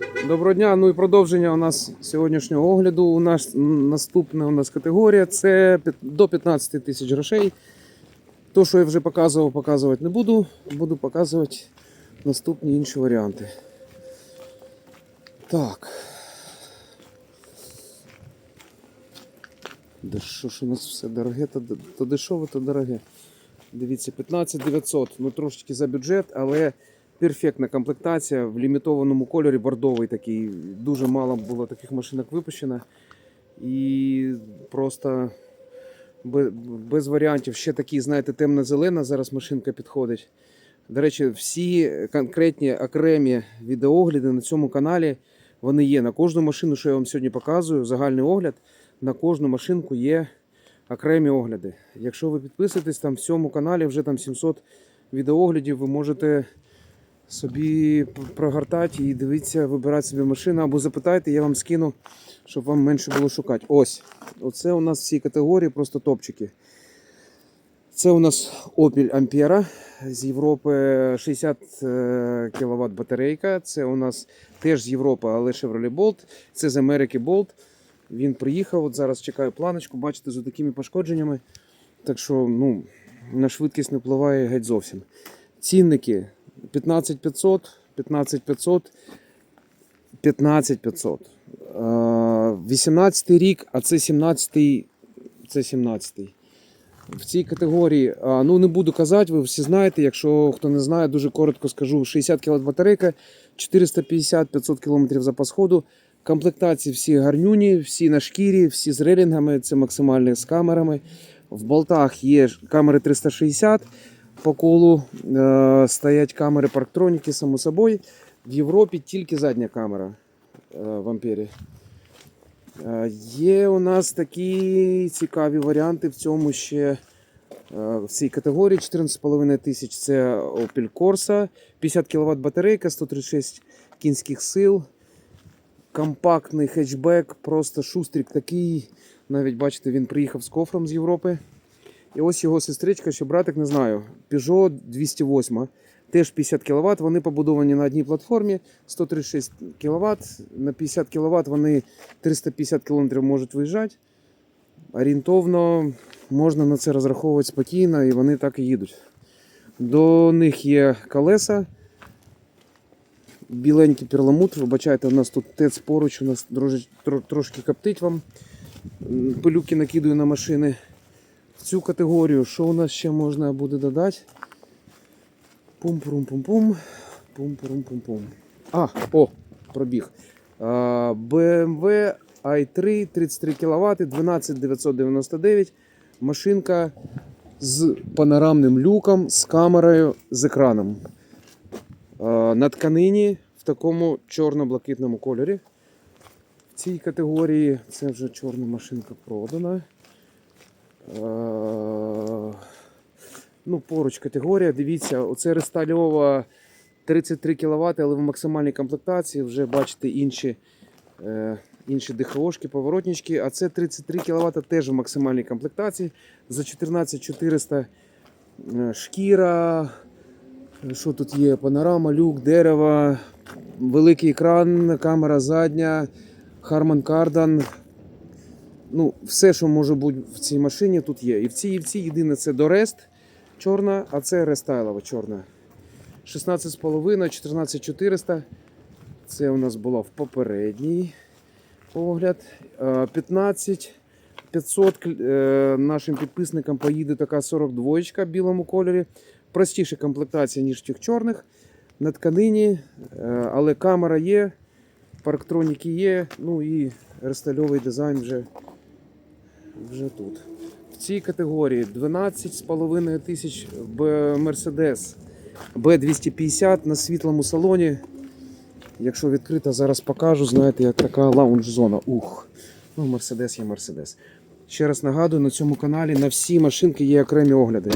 Доброго дня. Ну і продовження у нас сьогоднішнього огляду. У нас наступна у нас категорія це до 15 тисяч грошей. То, що я вже показував, показувати не буду. Буду показувати наступні інші варіанти. Так. Да що ж у нас все дороге, то, то дешеве, то дороге. Дивіться, 15 900, ну трошечки за бюджет, але перфектна комплектація в лімітованому кольорі, бордовий такий. Дуже мало було таких машинок випущено. І просто без, варіантів. Ще такий, знаєте, темно-зелена зараз машинка підходить. До речі, всі конкретні окремі відеогляди на цьому каналі вони є. На кожну машину, що я вам сьогодні показую, загальний огляд, на кожну машинку є окремі огляди. Якщо ви підписуєтесь, там в цьому каналі вже там 700 відеоглядів, ви можете собі прогортати і дивитися, вибирати собі машину або запитайте, я вам скину, щоб вам менше було шукати. Ось. Оце у нас в цій категорії просто топчики. Це у нас Opel Ampera з Європи 60 кВт батарейка. Це у нас теж з Європи, але Chevrolet Bolt. Це з Америки Bolt. Він приїхав. От зараз чекаю планочку. Бачите, з такими пошкодженнями. Так що ну, на швидкість не впливає геть зовсім. Цінники 15500, 15500, 15500. 18 рік, а це 17 це 17 в цій категорії, ну не буду казати, ви всі знаєте. Якщо хто не знає, дуже коротко скажу: 60 кВт батарейка, 450-500 км запас ходу. Комплектації всі гарнюні, всі на шкірі, всі з релінгами, це максимальні з камерами. В болтах є камери 360 по колу. Е, стоять камери парктроніки, само собою. В Європі тільки задня камера е, в Ампері. Е, Є у нас такі цікаві варіанти в цьому ще е, в цій категорії 14,5 тисяч це Opel Corsa, 50 кВт батарейка, 136 кінських сил, компактний хетчбек, просто шустрик такий. Навіть бачите, він приїхав з кофром з Європи. І ось його сестричка, що братик, не знаю, Peugeot 208. Теж 50 кВт, вони побудовані на одній платформі, 136 кВт, на 50 кВт вони 350 км можуть виїжджати. Орієнтовно можна на це розраховувати спокійно, і вони так і їдуть. До них є колеса. Біленький перламутр. Вибачайте, у нас тут ТЕЦ поруч, у нас трошки коптить вам. Пилюки накидую на машини. В цю категорію, що у нас ще можна буде додати? Пум-пум-пум-пум. Пум-пум-пум-пум. А, о, пробіг. BMW i3 33 кВт, 12999. Машинка з панорамним люком, з камерою, з екраном. На тканині в такому чорно-блакитному кольорі. В цій категорії це вже чорна машинка продана. А, Ну, поруч категорія. Дивіться, оце рестальова 33 кВт, але в максимальній комплектації вже бачите інші, е, інші ДХОшки, поворотнички. А це 33 кВт теж в максимальній комплектації. За 14400 е, шкіра. Е, Що тут є? Панорама, люк, дерево, великий екран, камера задня, Harman Kardon. Ну, все, що може бути в цій машині, тут є. І в цій, і в цій єдине це Дорест чорна, а це рестайлова чорна. 16,5, 14400. Це у нас було в попередній огляд. Е, 15 500 е, нашим підписникам поїде така 42 в білому кольорі. Простіша комплектація, ніж тих чорних. На тканині, е, але камера є, парктроніки є, ну і рестальовий дизайн вже, вже тут. В цій категорії 12,5 тисяч Mercedes B250 на світлому салоні. Якщо відкрита, зараз покажу, знаєте, як така лаунж-зона. Ух, ну Мерседес є Мерседес. Ще раз нагадую, на цьому каналі на всі машинки є окремі огляди.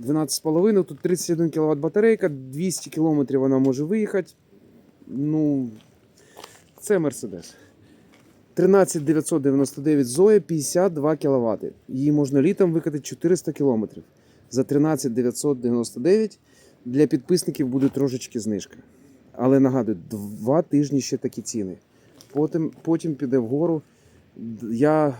12,5, тут 31 кВт батарейка, 200 км вона може виїхати. Ну, це Мерседес. 13999 Zoe 52 кВт. Її можна літом викатати 400 км. За 13999 для підписників буде трошечки знижка. Але нагадую, два тижні ще такі ціни. Потім, потім піде вгору. Я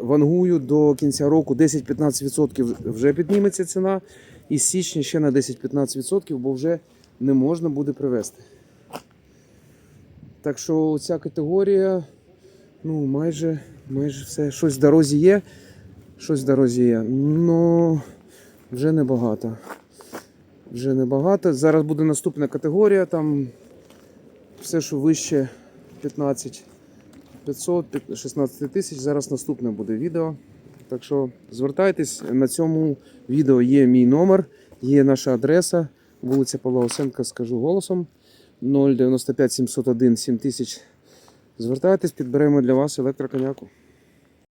вангую до кінця року 10-15% вже підніметься ціна. І з січня ще на 10-15%, бо вже не можна буде привезти. Так що ця категорія, ну, майже, майже все. Щось в дорозі є. Щось в дорозі є. Ну, вже небагато. Вже небагато. Зараз буде наступна категорія. Там все, що вище 15 500, 16 тисяч. Зараз наступне буде відео. Так що звертайтесь. На цьому відео є мій номер, є наша адреса. Вулиця Павла Осенка, скажу голосом. 095 701 7000. Звертайтесь, підберемо для вас електроконяку.